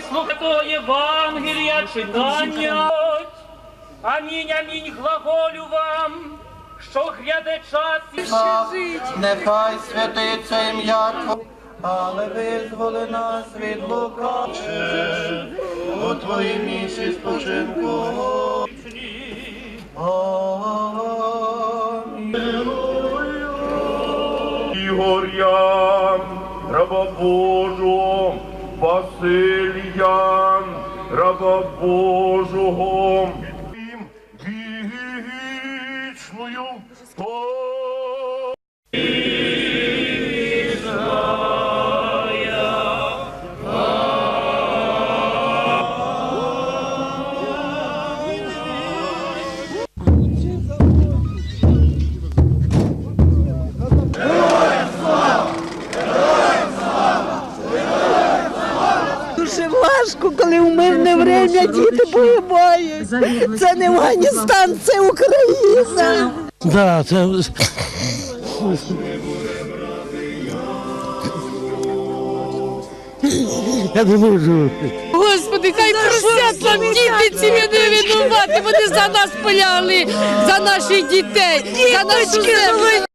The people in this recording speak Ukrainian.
Слухато Євангелія читання. Амінь, амінь, глаголю вам, що гряде час і Нехай святиться ім'я Твоє, але визволи нас від лука. У Твоїй місці спочинку. Ігор'ян, раба Божого, Васильян, раба Божого, вічною важко, коли в мирне время діти боїмають. Це не Афганістан, це Україна. Да, це я не можу. Господи, хай просять нам діти ці не винувати. Вони за нас поляли, за наших дітей, за нашу землю.